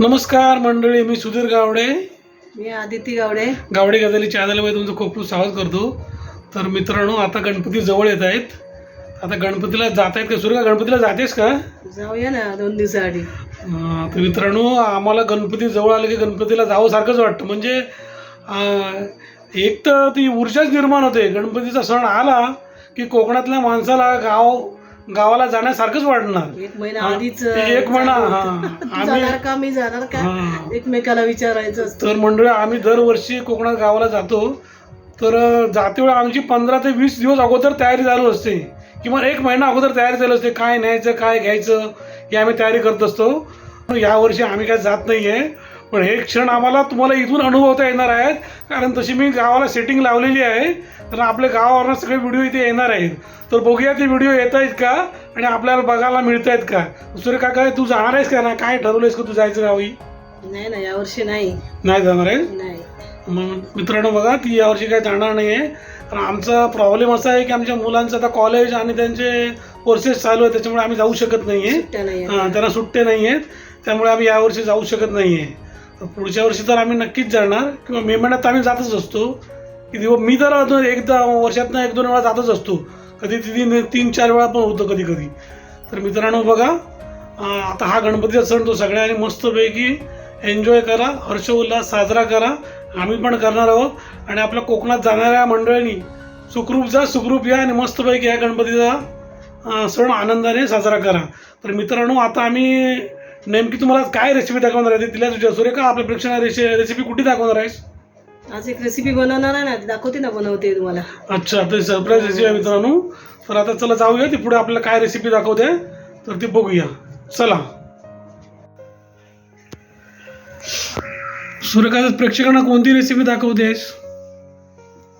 नमस्कार मंडळी मी सुधीर गावडे. मी आदिती गावडे. गावडे गजाली चॅनलमध्ये तुमचं खूप खूप स्वागत करतो. तर मित्रांनो आता गणपती जवळ येत आहेत. आता गणपतीला जात आहेत का? सुरू गणपतीला जातेस का? जाऊया ना दोन दिवसाआधी. तर मित्रांनो आम्हाला गणपती जवळ आले की गणपतीला जावं सारखंच वाटतं. म्हणजे एक तर ती ऊर्जाच निर्माण होते. गणपतीचा सण आला की कोकणातल्या माणसाला गाव गावाला जाण्यासारखंच वाटणार एक महिना आधीच एक महिना, हा. आम्ही- जाणार का मी जाणार का? हां. एकमेकाला विचारायचं असतं. तर मंडळी आम्ही दरवर्षी कोकणात गावाला जातो. तर अं, जाते वेळी आमची पंधरा ते वीस दिवस अगोदर तयारी चालू असते. किंवा एक महिना अगोदर तयारी चालू असते. काय न्यायचं काय घ्यायचं हे आम्ही तयारी करत असतो. पण यावर्षी आम्ही काय जात नाही आहे पण हे क्षण आम्हाला तुम्हाला इथून अनुभवता येणार आहेत. कारण तशी मी गावाला सेटिंग लावलेली आहे. तर आपल्या गावावरनं सगळे व्हिडिओ इथे येणार आहेत. तर बघूया ते व्हिडिओ येत आहेत का आणि आपल्याला बघायला मिळत आहेत का? सूर्य काका तू जाणार आहेस का ना? काय ठरवलंयस का तू जायचं गावी? नाही ना यावर्षी नाही. नाही जाणार आहे नाही. मग मित्रांनो बघा ती यावर्षी काही जाणार नाही आहे कारण आमचा प्रॉब्लेम असा आहे की आमच्या मुलांचं आता कॉलेज आणि त्यांचे कोर्सेस चालू आहे त्याच्यामुळे आम्ही जाऊ शकत नाही आहे सुट्ट्या नाही त्यांना सुट्टे नाही आहेत त्यामुळे आम्ही यावर्षी जाऊ शकत नाही आहे तर पुढच्या वर्षी तर आम्ही नक्कीच जाणार. किंवा मे महिन्यात आम्ही जातच असतो. मी तर अजून एकदा वर्षात एक दोन वेळा जातच असतो. कधी तिथे तीन चार वेळा पण होतं कधी कधी. तर मित्रांनो बघा आता हा गणपतीचा सण तो सगळ्यांनी मस्तपैकी एन्जॉय करा हर्षोल्लास साजरा करा. आम्ही पण करणार आहोत. आणि आपल्या कोकणात जाणाऱ्या मंडळींनी सुखरूप जा सुखरूप या आणि मस्तपैकी या गणपतीचा सण आनंदाने साजरा करा. तर मित्रांनो आता आम्ही नेमकी तुम्हाला काय रेसिपी दाखवणार आहे तिला तुझ्या सुरेखा का आपल्या प्रेक्षणा रेसि रेसिपी कुठे दाखवणार आहेस? आज एक रेसिपी बनवणार आहे ना ती दाखवते ना बनवते तुम्हाला. अच्छा ते सरप्राईज रेसिपी आहे मित्रांनो. तर आता चला जाऊया ती पुढे आपल्याला काय रेसिपी दाखवते तर ती बघूया. चला. सूर्यकांत प्रेक्षकांना कोणती रेसिपी दाखवतेस?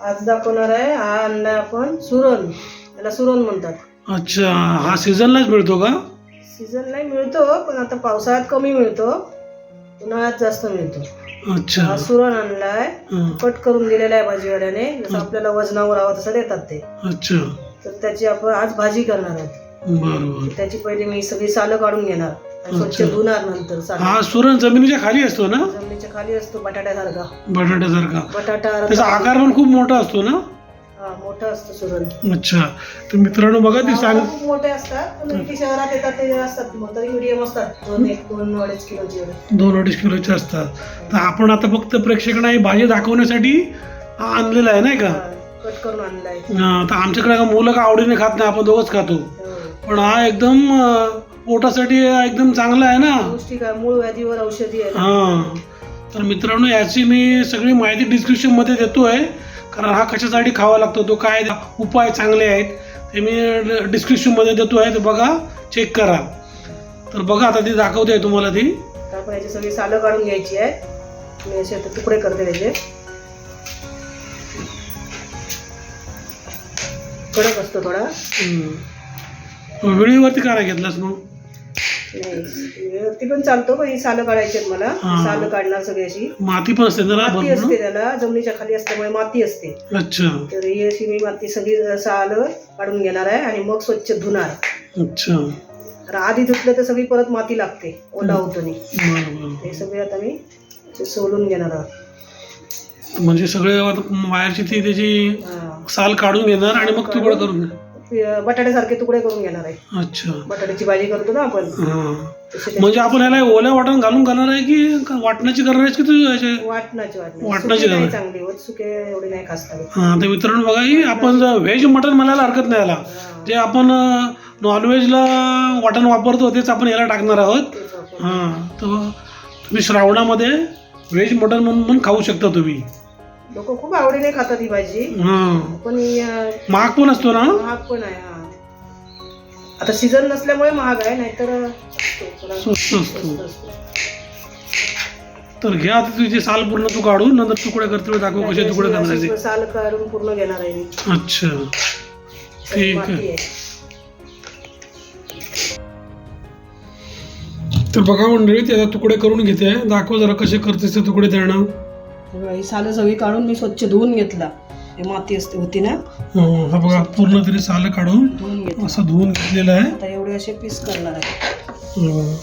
आज दाखवणार आहे हा आणलाय आपण सुरण. त्याला सुरण म्हणतात. अच्छा हा सीझनलाच मिळतो का? सीझन नाही मिळतो पण आता पावसाळ्यात कमी मिळतो. उन्हाळ्यात जास्त मिळतो. अच्छा. हा सुरण आणलाय. हं, कट करून दिलेला आहे भाजीवाल्याने. जसं आपल्याला वजनावर हवं तसं देतात ते. अच्छा. तर त्याची आपण आज भाजी करणार आहोत. बरं बरं त्याची पहिले मी सगळी सालं काढून घेणार. आणि स्वच्छ अच्छा. धुणार नंतर सालं. हा सुरण जमिनीच्या खाली असतो ना? जमिनीच्या खाली असतो बटाट्यासारखा. बटाट्यासारखा. बटाटा त्याचा आकार पण खूप मोठा असतो ना? मोठा असतो सुरण अच्छा तर मित्रांनो बघा ती सांग खूप मोठे असतात. पण इथे शहरात येतात ते असतात. मग तरी मिडियम असतात. दोन एक दोन अडीच किलोची एवढे. दोन अडीच किलोचे असतात. तर आपण आता फक्त प्रेक्षकांना ही भाजी दाखवण्यासाठी आणलेला आहे नाही का? कट करून आणलाय हा, तर आमच्याकडे का मुलं का आवडीने खात नाही आपण दोघंच खातो. हो. पण हा एकदम अं, पोटासाठी एकदम चांगला आहे ना? पौष्टिक आहे. मूळ व्याधीवर औषधी आहे. हा. तर मित्रांनो याची मी सगळी माहिती डिस्क्रिप्शनमध्ये देतो आहे कारण हा कशासाठी खावा लागतो? तो काय उपाय चांगले आहेत ते मी डिस्क्रिप्शनमध्ये देतो आहे तर बघा चेक करा. तर बघा आता ती दाखवते आहे तुम्हाला ती. आपण याची सगळी सालं काढून घ्यायची आहे. मी असे आता तुकडे करते त्याचे. कडक असतो थोडा. वेळेवरती काय घेतलास मग. नाही. ती पण चालतो पण ही सालं काढायची आहेत मला. हा. सालं काढणार सगळी अशी. माती पण असते माती भरपूर असते त्याला जमिनीच्या खाली असल्यामुळे माती असते. अच्छा. तर ही अशी मी माती सगळी सालं काढून घेणार आहे आणि मग स्वच्छ धुणार. अच्छा. तर आधी धुतलं तर सगळी परत माती लागते ओला होतो नाही बरं बरं ते सगळे आता मी असे सोलून घेणार आहोत. म्हणजे सगळे बाहेरची ती त्याची हा. साल काढून घेणार आणि मग तुकडं करून घे- ते बटाट्यासारखे तुकडे करून घेणार आहे. अच्छा. बटाट्याची भाजी करतो ना आपण. हा. म्हणजे आपण याला ओल्या वाटण घालून करणार आहे की का वाटणाची करणार आहेस की तू याचे वाटणाची वाटणाची. वाटणाची सुकी नाही घालायची. चांगली होत सुके एवढे नाही खास लागत. हा तर मित्रांनो बघा ही आपण व्हेज मटण म्हणायला हरकत नाही याला. हा. जे आपण नॉनव्हेजला वाटण वापरतो तेच आपण याला टाकणार आहोत. तेच आपण. हा तर तुम्ही श्रावणामध्ये व्हेज मटण म्हणून पण खाऊ शकता तुम्ही. लोक खूप आवडीने खातात ही भाजी. हा पण ही, अं, महाग पण असतो ना? महाग पण आहे हा. आता सीझन नसल्यामुळे महाग आहे नाहीतर असतो, थोडा स्वस्त असतो. स्वस्त असतो. तर घ्या आता तुझे साल पूर्ण तू काढून नंतर तुकडे करते दाखव कसे तुकडे करणार आहे. अशी ते. साल काढून पूर्ण घेणार आहे मी. अच्छा. ठीक माती आहे. आहे. तर बघा मंडळी ते आता तुकडे करून घेते. दाखव जरा कसे करतेस ते तुकडे त्यांना. तेव्हा ही सालं सगळी काढून मी स्वच्छ धुवून घेतला. हे माती असते होती ना? हा बघा पूर्ण तरी साल काढून असं धुवून घेतलेलं आहे. आता एवढे असे पीस करणार आहे. हं.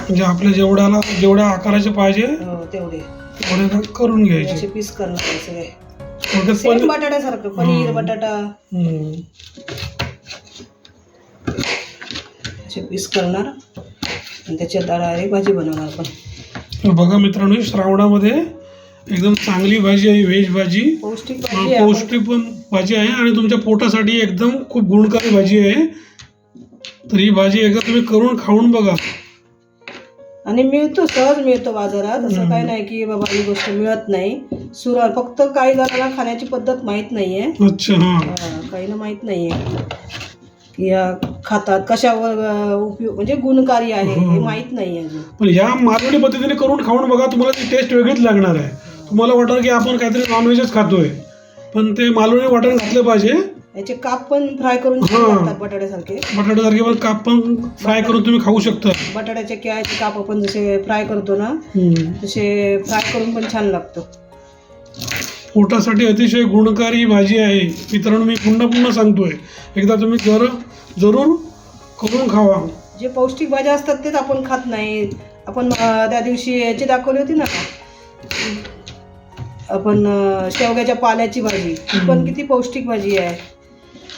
म्हणजे आपल्या जेवढ्याला जेवढ्या आकाराचे पाहिजे हो तेवढे. तेवढे करून घ्यायचे. असे पीस करणार आहे सगळे. सेम बटाट्यासारखं पनीर. बटाटा. असे पीस करणार. आणि त्याच्यात डायरेक्ट भाजी बनवणार आपण. बघा मित्रांनो श्रावणामध्ये एकदम चांगली भाजी आहे व्हेज भाजी. पौष्टिक भाजी आहे. आपण- पौष्टिक पण भाजी आहे आणि तुमच्या पोटासाठी एकदम खूप गुणकारी भाजी आहे. तर ही भाजी एकदा तुम्ही करून खाऊन बघा. आणि मिळतो सहज मिळतो बाजारात. असं. काही नाही की बाबा ही गोष्ट मिळत नाही. सुरा फक्त काही जणांना खाण्याची पद्धत माहीत नाहीये. अच्छा हा. हा, काहींना माहीत नाहीये. या खातात कशावर उपयोग म्हणजे गुणकारी आहे हे. माहीत नाही अजून. पण ह्या मालवणी पद्धतीने करून खाऊन बघा तुम्हाला ती टेस्ट वेगळीच लागणार आहे. तुम्हाला वाटणार की आपण काहीतरी नॉनव्हेजच खातोय पण ते मालवणी वाटण घातलं पाहिजे. याचे काप पण फ्राय करून छान हा. लागतात बटाट्यासारखे. बटाट्यासारखे पण काप पण फ्राय करून तुम्ही खाऊ शकता. बटाट्याचे केळ्याचे काप आपण जसे फ्राय करतो ना हम्म. तसे फ्राय करून पण छान लागतं. पोटासाठी अतिशय गुणकारी भाजी आहे. मित्रांनो मी पुन्हा पुन्हा सांगतोय. एकदा तुम्ही जर जरूर करून खावा. जे पौष्टिक भाज्या असतात तेच आपण खात नाही. आपण त्या दिवशी याची दाखवली होती ना? आपण शेवग्याच्या पाल्याची भाजी. ती पण किती पौष्टिक भाजी आहे.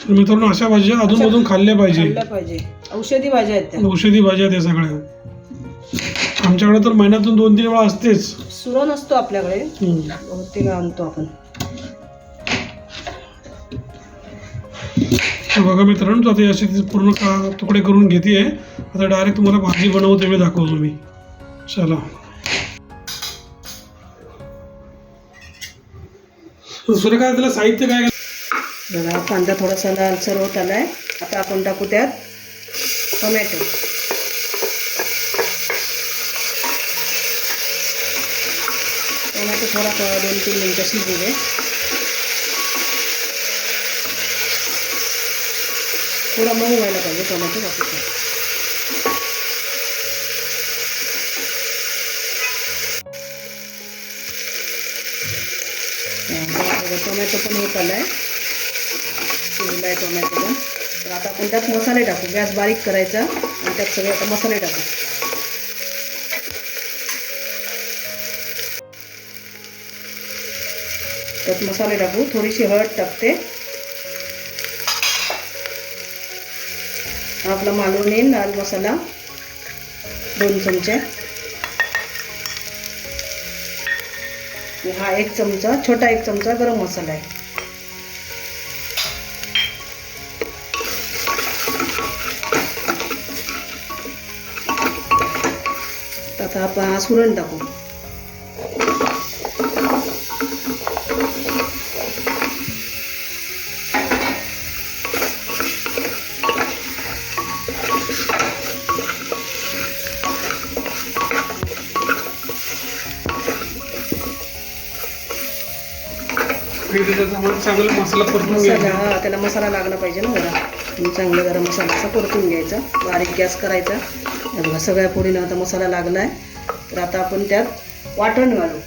तर मित्रांनो अशा भाज्या खाल्ल्या पाहिजे. खाल्ल्या पाहिजे. औषधी भाज्या आहेत त्या. औषधी भाज्या त्या सगळ्या. आमच्याकडे तर महिन्यातून दोन तीन वेळा असतेच. सुरण नसतो आपल्याकडे. हम्म. बहुतेक आणतो आपण. तर बघा मित्रांनो आता असे पूर्ण का तुकडे करून घेते आता डायरेक्ट तुम्हाला भाजी बनवते मी दाखवतो मी. चला. सूर्यकांत त्याला साहित्य काय बघा कांदा थोडासा लालसर होत आलाय. आता आपण टाकू त्यात टोमॅटो. टोमॅटो थोडा थोडा दोन तीन मिनटं शिजू दे. थोडा मऊ व्हायला पाहिजे टोमॅटो बाकी टोमॅटो पण होत आलाय. शिजला आहे टोमॅटो पण. तर आता आपण त्यात मसाले टाकू. गॅस बारीक करायचा आणि त्यात सगळे आता मसाले टाकू. त्यात मसाले टाकू. थोडीशी हळद टाकते. आपला मालवणी लाल मसाला. दोन चमचे. हा एक चमचा छोटा एक चमचा गरम मसाला आहे. आता आपण हा सुरण टाकू. त्याच्यामध्ये चांगला मसाला परतून मसाला घ्यायचा. हा त्याला मसाला लागला पाहिजे ना जरा. मग चांगलं जरा मसाला असा परतून घ्यायचा. बारीक गॅस करायचा. हे बघा सगळ्या पोळीनं आता मसाला लागलाय. तर आता आपण त्यात वाटण घालू.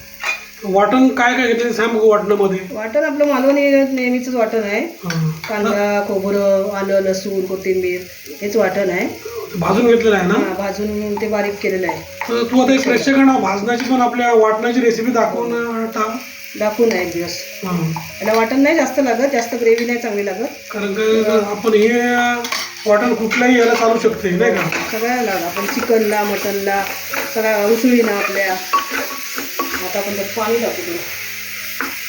वाटण काय काय घेतलं ते सांग बघू वाटणामध्ये. वाटण आपलं मालवणी नेहमीच वाटण आहे. हा. कांदा खोबरं आलं लसूण कोथिंबीर हेच वाटण आहे. भाजून घेतलेलं आहे ना? हा, भाजून ते बारीक केलेलं आहे. तर तू आता एक प्रेक्षकांना भाजण्याची पण आपल्या वाटणाची रेसिपी दाखवून अं, टाक. दाखवून आहे एक दिवस. हा. याला वाटण नाही जास्त लागत जास्त ग्रेव्ही नाही चांगली लागत. कारण का आपण हे वाटण कुठल्याही याला चालू शकते नाही का? सगळ्याला लागत आपण चिकनला मटनला सगळ्या उसळीला आपल्या. आता आपण त्यात पाणी टाकू थोडं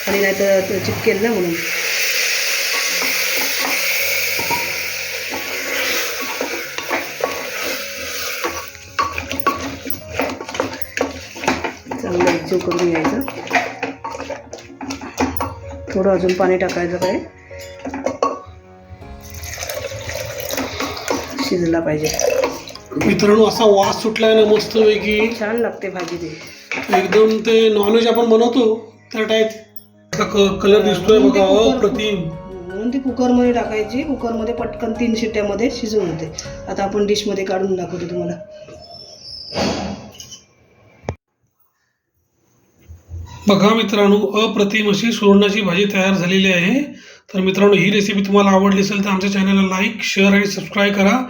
खाली नाही तर ते चिपकेल ना म्हणून. चांगलं एकजीव करून घ्यायचं. थोडं अजून पाणी टाकायचं काय? शिजला पाहिजे. मित्रांनो असा वास सुटलाय ना मस्त पैकी छान लागते भाजी ती. एकदम ते नॉनव्हेज आपण बनवतो त्या टाईप. कलर दिसतोय बघा अप्रतिम म्हणून ती कुकरमध्ये टाकायची कुकरमध्ये पटकन तीन शिट्ट्यामध्ये शिजून होते. आता आपण डिशमध्ये काढून दाखवते तुम्हाला. बघा मित्रांनो अप्रतिम अशी सुरणाची भाजी तयार झालेली आहे. तर मित्रांनो ही रेसिपी तुम्हाला आवडली असेल तर आमच्या चॅनलला लाईक शेअर आणि सबस्क्राईब करा.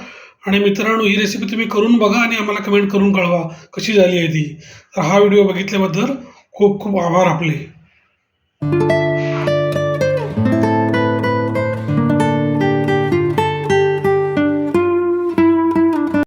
आणि मित्रांनो ही रेसिपी तुम्ही करून बघा आणि आम्हाला कमेंट करून कळवा कशी झाली आहे ती. तर हा व्हिडिओ बघितल्याबद्दल खूप खूप आभार आपले.